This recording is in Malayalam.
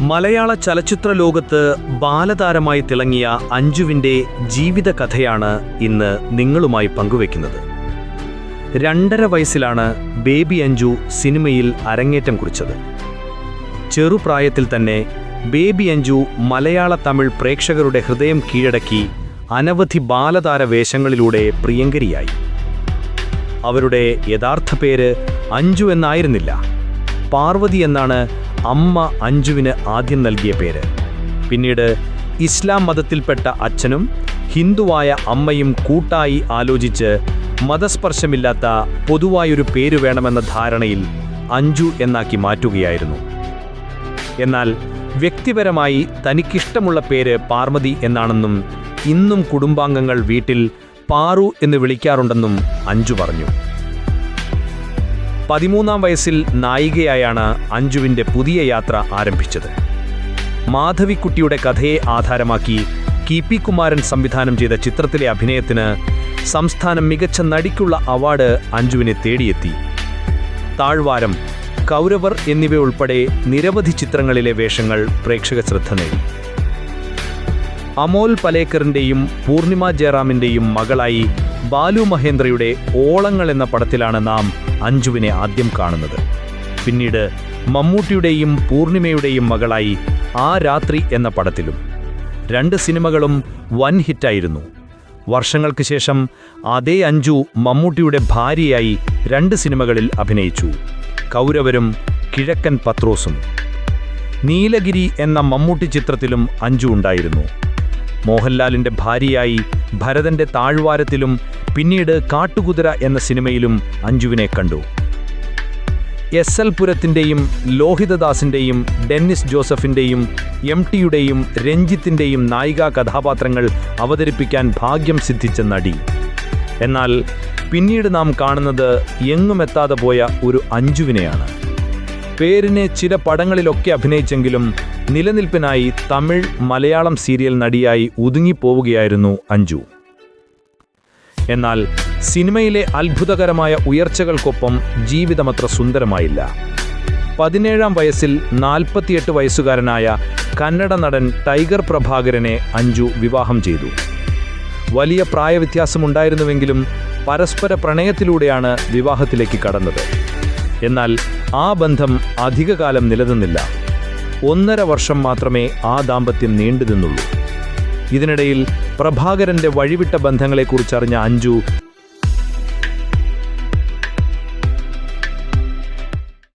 മലയാള ചലച്ചിത്ര ലോകത്ത് ബാലതാരമായി തിളങ്ങിയ അഞ്ജുവിന്റെ ജീവിതകഥയാണ് ഇന്ന് നിങ്ങളുമായി പങ്കുവെക്കുന്നത് രണ്ടര വയസ്സിലാണ് ബേബി അഞ്ജു സിനിമയിൽ അരങ്ങേറ്റം കുറിച്ചത്. ചെറുപ്രായത്തിൽ തന്നെ ബേബി അഞ്ജു മലയാള തമിഴ് പ്രേക്ഷകരുടെ ഹൃദയം കീഴടക്കി അനവധി ബാലതാര വേഷങ്ങളിലൂടെ പ്രിയങ്കരിയായി. അവരുടെ യഥാർത്ഥ പേര് അഞ്ജു എന്നായിരുന്നില്ല. പാർവതി എന്നാണ് അമ്മ അഞ്ജുവിന് ആദ്യം നൽകിയ പേര്. പിന്നീട് ഇസ്ലാം മതത്തിൽപ്പെട്ട അച്ഛനും ഹിന്ദുവായ അമ്മയും കൂട്ടായി ആലോചിച്ച് മതസ്പർശമില്ലാത്ത പൊതുവായൊരു പേര് വേണമെന്ന ധാരണയിൽ അഞ്ജു എന്നാക്കി മാറ്റുകയായിരുന്നു. എന്നാൽ വ്യക്തിപരമായി തനിക്കിഷ്ടമുള്ള പേര് പാർവതി എന്നാണെന്നും ഇന്നും കുടുംബാംഗങ്ങൾ വീട്ടിൽ പാറു എന്ന് വിളിക്കാറുണ്ടെന്നും അഞ്ജു പറഞ്ഞു. പതിമൂന്നാം വയസ്സിൽ നായികയായാണ് അഞ്ജുവിന്റെ പുതിയ യാത്ര ആരംഭിച്ചത്. മാധവിക്കുട്ടിയുടെ കഥയെ ആധാരമാക്കി കി പി കുമാരൻ സംവിധാനം ചെയ്ത ചിത്രത്തിലെ അഭിനയത്തിന് സംസ്ഥാനം മികച്ച നടിക്കുള്ള അവാർഡ് അഞ്ജുവിനെ തേടിയെത്തി. താഴ്വാരം കൗരവർ എന്നിവയുൾപ്പെടെ നിരവധി ചിത്രങ്ങളിലെ വേഷങ്ങൾ പ്രേക്ഷക ശ്രദ്ധ നേടി. അമോൽ പലേക്കറിന്റെയും പൂർണിമ ജയറാമിന്റെയും മകളായി ബാലു മഹേന്ദ്രയുടെ ഓളങ്ങൾ എന്ന പടത്തിലാണ് നാം അഞ്ജുവിനെ ആദ്യം കാണുന്നത്. പിന്നീട് മമ്മൂട്ടിയുടെയും പൂർണിമയുടെയും മകളായി ആ രാത്രി എന്ന പടത്തിലും. രണ്ട് സിനിമകളും വൻ ഹിറ്റായിരുന്നു. വർഷങ്ങൾക്ക് ശേഷം അതേ അഞ്ജു മമ്മൂട്ടിയുടെ ഭാര്യയായി രണ്ട് സിനിമകളിൽ അഭിനയിച്ചു. കൗരവരും കിഴക്കൻ പത്രോസും. നീലഗിരി എന്ന മമ്മൂട്ടി ചിത്രത്തിലും അഞ്ജു ഉണ്ടായിരുന്നു. മോഹൻലാലിന്റെ ഭാര്യയായി ഭരതന്റെ താഴ്വാരത്തിലും പിന്നീട് കാട്ടുകുതിര എന്ന സിനിമയിലും അഞ്ജുവിനെ കണ്ടു. എസ് എൽ പുരത്തിന്റെയും ലോഹിതദാസിന്റെയും ഡെന്നിസ് ജോസഫിന്റെയും എം ടിയുടെയും രഞ്ജിത്തിന്റെയും നായികാ കഥാപാത്രങ്ങൾ അവതരിപ്പിക്കാൻ ഭാഗ്യം സിദ്ധിച്ച നടി. എന്നാൽ പിന്നീട് നാം കാണുന്നത് എങ്ങുമെത്താതെ പോയ ഒരു അഞ്ജുവിനെയാണ്. പേരിനെ ചില പടങ്ങളിലൊക്കെ അഭിനയിച്ചെങ്കിലും നിലനിൽപ്പിനായി തമിഴ് മലയാളം സീരിയൽ നടിയായി ഒതുങ്ങിപ്പോവുകയായിരുന്നു അഞ്ജു. എന്നാൽ സിനിമയിലെ അത്ഭുതകരമായ ഉയർച്ചകൾക്കൊപ്പം ജീവിതമത്ര സുന്ദരമായില്ല. പതിനേഴാം വയസ്സിൽ നാൽപ്പത്തിയെട്ട് വയസ്സുകാരനായ കന്നഡ നടൻ ടൈഗർ പ്രഭാകരനെ അഞ്ജു വിവാഹം ചെയ്തു. വലിയ പ്രായവ്യത്യാസമുണ്ടായിരുന്നുവെങ്കിലും പരസ്പര പ്രണയത്തിലൂടെയാണ് വിവാഹത്തിലേക്ക് കടന്നത്. എന്നാൽ ആ ബന്ധം അധികകാലം നിലനിന്നില്ല. ഒന്നര വർഷം മാത്രമേ ആ ദാമ്പത്യം നീണ്ടുനിന്നുള്ളൂ. ഇതിനിടയിൽ പ്രഭാകരന്റെ വഴിവിട്ട ബന്ധങ്ങളെക്കുറിച്ചറിഞ്ഞ അഞ്ജു